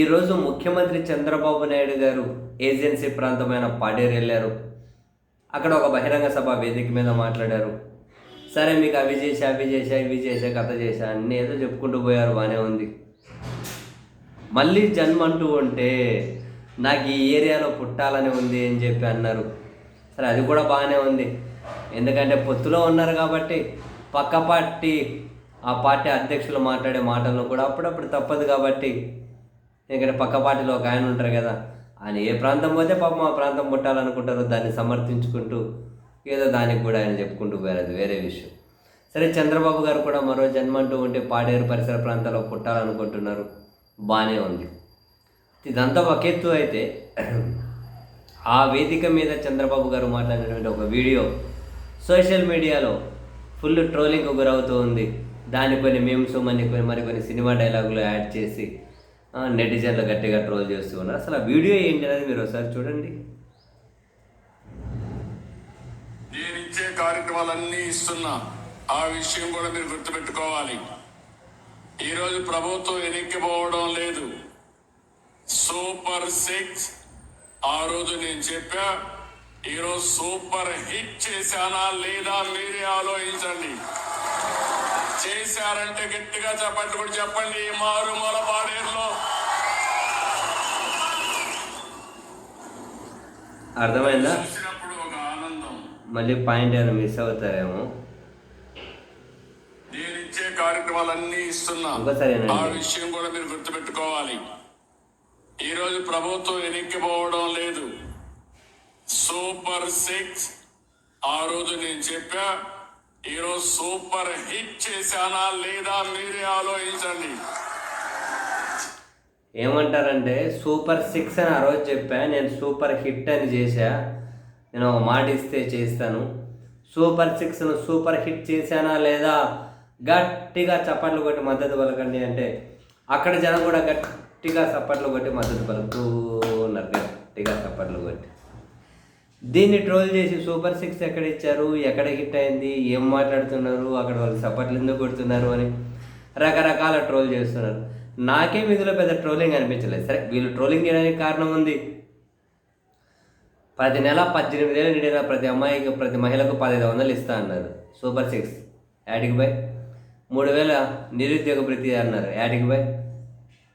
ఈరోజు ముఖ్యమంత్రి చంద్రబాబు నాయుడు గారు ఏజెన్సీ ప్రాంతమైన పాడేరు వెళ్ళారు. అక్కడ ఒక బహిరంగ సభ వేదిక మీద మాట్లాడారు. సరే మీకు అవి చేసా అవి చేసా ఇవి చేసా కథ చేసా అన్నీ ఏదో చెప్పుకుంటూ పోయారు బాగానే ఉంది. మళ్ళీ జన్మ అంటూ ఉంటే నాకు ఈ ఏరియాలో పుట్టాలని ఉంది అని చెప్పి అన్నారు. సరే అది కూడా బాగానే ఉంది. ఎందుకంటే పొత్తులో ఉన్నారు కాబట్టి పక్క పార్టీ ఆ పార్టీ అధ్యక్షులు మాట్లాడే మాటలను కూడా అప్పుడప్పుడు తప్పదు కాబట్టి ఇక్కడ పక్కపాటిలో ఒక ఆయన ఉంటారు కదా ఆయన ఏ ప్రాంతం పోతే పాపం ఆ ప్రాంతం పుట్టాలనుకుంటారో దాన్ని సమర్థించుకుంటూ ఏదో దానికి కూడా ఆయన చెప్పుకుంటూ పోయారు. అది వేరే విషయం. సరే చంద్రబాబు గారు కూడా మరో జన్మ అంటూ ఉంటే పాడేరు పరిసర ప్రాంతాల్లో పుట్టాలనుకుంటున్నారు. బాగానే ఉంది. ఇదంతా ఒక ఎత్తు అయితే ఆ వేదిక మీద చంద్రబాబు గారు మాట్లాడినటువంటి ఒక వీడియో సోషల్ మీడియాలో ఫుల్ ట్రోలింగ్ గురవుతూ ఉంది. దాని కొన్ని మేమ్స్ మరి కొన్ని మరికొన్ని సినిమా డైలాగులు యాడ్ చేసి నెటిజన్లు గట్టిగా ట్రోల్ చేస్తూ ఉన్నారు. అసలు ఆ వీడియో ఏంటి అనేది మీరు ఒకసారి చూడండి. నేను ఇచ్చే కార్యక్రమాలన్నీ ఇస్తున్నా. ఆ విషయం కూడా మీరు గుర్తుపెట్టుకోవాలి. ఈరోజు ప్రభుత్వం ఎనిక్కిపోవడం లేదు. సూపర్ సిక్స్ ఆ రోజు నేను చెప్పా ఈరోజు సూపర్ హిట్ చేశానా లేదా మీరే ఆలోచించండి. చేశారంటే గట్టిగా చెప్పండి కూడా చెప్పండి. మారుమూల పాడేరులో అర్థమైందా? మళ్ళీ పాయింట్ ఏమైనా మిస్ అవుతారేమో. నేను ఇచ్చే కార్యక్రమాలన్నీ ఇస్తున్నా. ఆ విషయం కూడా మీరు గుర్తుపెట్టుకోవాలి. ఈరోజు ప్రభుత్వం ఎన్నికపోవడం లేదు. Super six. ఆ రోజు నేను చెప్పా ఈరోజు సూపర్ హిట్ చేశానా లేదా మీరే ఆలోచించండి. ఏమంటారంటే సూపర్ సిక్స్ అని ఆ రోజు చెప్పా. నేను సూపర్ హిట్ అని చేశా. నేను ఒక మాట ఇస్తే చేస్తాను. సూపర్ సిక్స్ను సూపర్ హిట్ చేశానా లేదా? గట్టిగా చప్పట్లు కొట్టి మద్దతు పలకండి అంటే అక్కడ జనం కూడా గట్టిగా చప్పట్లు కొట్టి మద్దతు పలుకుతూ ఉన్నారు. గట్టిగా చప్పట్లు కొట్టి. దీన్ని ట్రోల్ చేసి సూపర్ సిక్స్ ఎక్కడ ఇచ్చారు? ఎక్కడ హిట్ అయింది? ఏం మాట్లాడుతున్నారు? అక్కడ వాళ్ళు చప్పట్లు ఎందుకు కొడుతున్నారు అని రకరకాల ట్రోల్ చేస్తున్నారు. నాకేం ఇందులో పెద్ద ట్రోలింగ్ అనిపించలేదు. సరే వీళ్ళు ట్రోలింగ్ చేయడానికి కారణం ఉంది. ప్రతి నెల పద్దెనిమిది ఏళ్ళు నిండిన ప్రతి అమ్మాయికి ప్రతి మహిళకు పదిహేను వందలు ఇస్తా అన్నారు. Super six. యాడికి బై? మూడు వేల నిరుద్యోగ భృతి అన్నారు. యాడికి బై?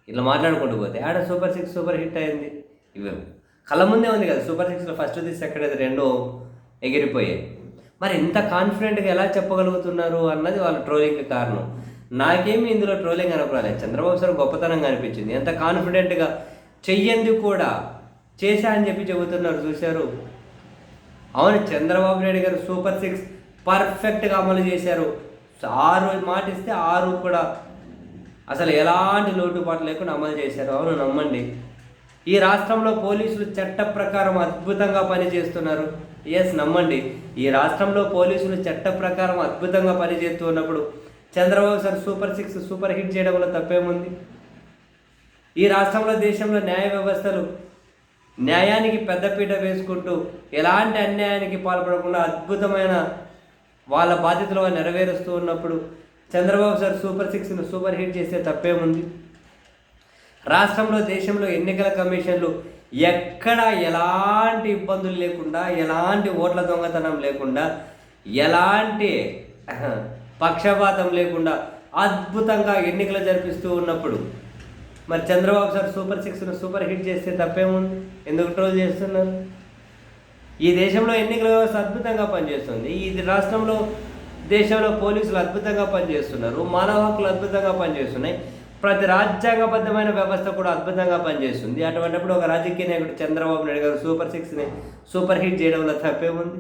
ఇట్లా మాట్లాడుకుంటూ పోతే ఆడ సూపర్ సిక్స్ సూపర్ హిట్ అయింది. ఇవి కళ్ళ ముందే ఉంది కదా సూపర్ సిక్స్లో ఫస్ట్ తీసి ఎక్కడైతే రెండో ఎగిరిపోయాయి. మరి ఇంత కాన్ఫిడెంట్గా ఎలా చెప్పగలుగుతున్నారు అన్నది వాళ్ళ ట్రోలింగ్కి కారణం. నాకేమి ఇందులో ట్రోలింగ్ అనపరాలేదు. చంద్రబాబు సార్ గొప్పతనం అనిపించింది. ఎంత కాన్ఫిడెంట్గా చెయ్యంది కూడా చేశా అని చెప్పి చెబుతున్నారు చూశారు? అవును చంద్రబాబు నాయుడు గారు సూపర్ సిక్స్ పర్ఫెక్ట్గా అమలు చేశారు. ఆరు మాట ఇస్తే ఆరు కూడా అసలు ఎలాంటి లోటుపాటు లేకుండా అమలు చేశారు. అవును నమ్మండి. ఈ రాష్ట్రంలో పోలీసులు చట్ట ప్రకారం అద్భుతంగా పనిచేస్తున్నారు. ఎస్ నమ్మండి. ఈ రాష్ట్రంలో పోలీసులు చట్ట ప్రకారం అద్భుతంగా పనిచేస్తూ ఉన్నప్పుడు Chandrababu sir super six super hit చేయడంలో తప్పేముంది? ఈ రాష్ట్రంలో దేశంలో న్యాయ వ్యవస్థలు న్యాయానికి పెద్దపీట వేసుకుంటూ ఎలాంటి అన్యాయానికి పాల్పడకుండా అద్భుతమైన వాళ్ళ బాధ్యతలు నెరవేరుస్తూ ఉన్నప్పుడు చంద్రబాబు సార్ సూపర్ సిక్స్ను సూపర్ హిట్ చేస్తే తప్పేముంది? రాష్ట్రంలో దేశంలో ఎన్నికల కమిషన్లు ఎక్కడ ఎలాంటి ఇబ్బందులు లేకుండా ఎలాంటి ఓట్ల దొంగతనం లేకుండా ఎలాంటి పక్షపాతం లేకుండా అద్భుతంగా ఎన్నికలు జరిపిస్తూ ఉన్నప్పుడు మరి చంద్రబాబు సార్ సూపర్ సిక్స్ను సూపర్ హిట్ చేస్తే తప్పేముంది? ఎందుకు ట్రోల్ చేస్తున్నారు? ఈ దేశంలో ఎన్నికల వ్యవస్థ అద్భుతంగా పనిచేస్తుంది. ఈ రాష్ట్రంలో దేశంలో పోలీసులు అద్భుతంగా పనిచేస్తున్నారు. మానవ హక్కులు అద్భుతంగా పనిచేస్తున్నాయి. ప్రతి రాజ్యాంగబద్ధమైన వ్యవస్థ కూడా అద్భుతంగా పనిచేస్తుంది. అటువంటిప్పుడు ఒక రాజకీయ నాయకుడు చంద్రబాబు నాయుడు గారు సూపర్ సిక్స్ని సూపర్ హిట్ చేయడంలో తప్పేముంది?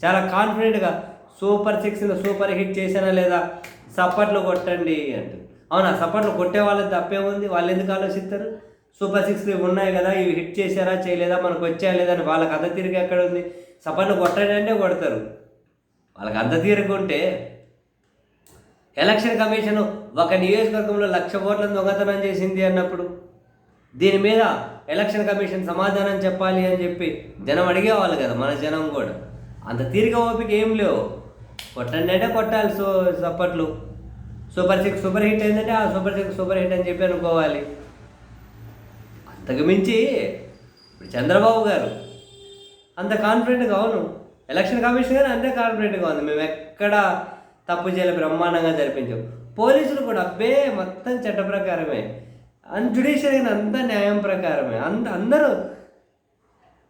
చాలా కాన్ఫిడెంట్గా సూపర్ సిక్స్ని సూపర్ హిట్ చేసానా లేదా? సప్పట్లు కొట్టండి అంటూ అవునా? సప్పట్లు కొట్టే వాళ్ళకి తప్పేముంది వాళ్ళు ఎందుకు ఆలోచిస్తారు? సూపర్ సిక్స్ ఉన్నాయి కదా ఇవి హిట్ చేశారా చేయలేదా మనకు వచ్చా లేదా అని వాళ్ళకి అంత తిరిగి ఎక్కడ ఉంది? సపట్లు కొట్టండి అంటే కొడతారు. వాళ్ళకి అంత తీరిక ఉంటే ఎలక్షన్ కమిషన్ ఒక నియోజకవర్గంలో లక్ష ఓట్లను దొంగతనం చేసింది అన్నప్పుడు దీని మీద ఎలక్షన్ కమిషన్ సమాధానం చెప్పాలి అని చెప్పి జనం అడిగేవాళ్ళు కదా మన జనం కూడా. అంత తీరిక ఓపిక ఏం లేవు. కొట్టండి అంటే కొట్టాలి. సో సప్పట్లు సూపర్ సిక్స్ సూపర్ హిట్ అయిందంటే ఆ సూపర్ సిక్స్ సూపర్ హిట్ అని చెప్పి అనుకోవాలి. అంతకు మించి ఇప్పుడు చంద్రబాబు గారు అంత కాన్ఫిడెంట్గా అవును. ఎలక్షన్ కమిషన్ గారు అంతే కాన్ఫిడెంట్గా ఉంది. మేము ఎక్కడ తప్పు చేయలే బ్రహ్మాండంగా జరిపించాం. పోలీసులు కూడా అబ్బే మొత్తం చట్ట ప్రకారమే. అండ్ జుడిషియరీ అంతా న్యాయం ప్రకారమే. అంత అందరూ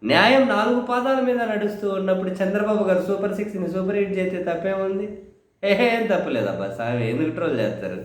న్యాయం నాలుగు పాదాల మీద నడుస్తూ ఉన్నప్పుడు చంద్రబాబు గారు సూపర్ సిక్స్ని సూపర్ హిట్ చేస్తే తప్పేముంది? ఏం తప్పలేదబ్బా సార్ ఎందుకు ట్రోల్ చేస్తారు?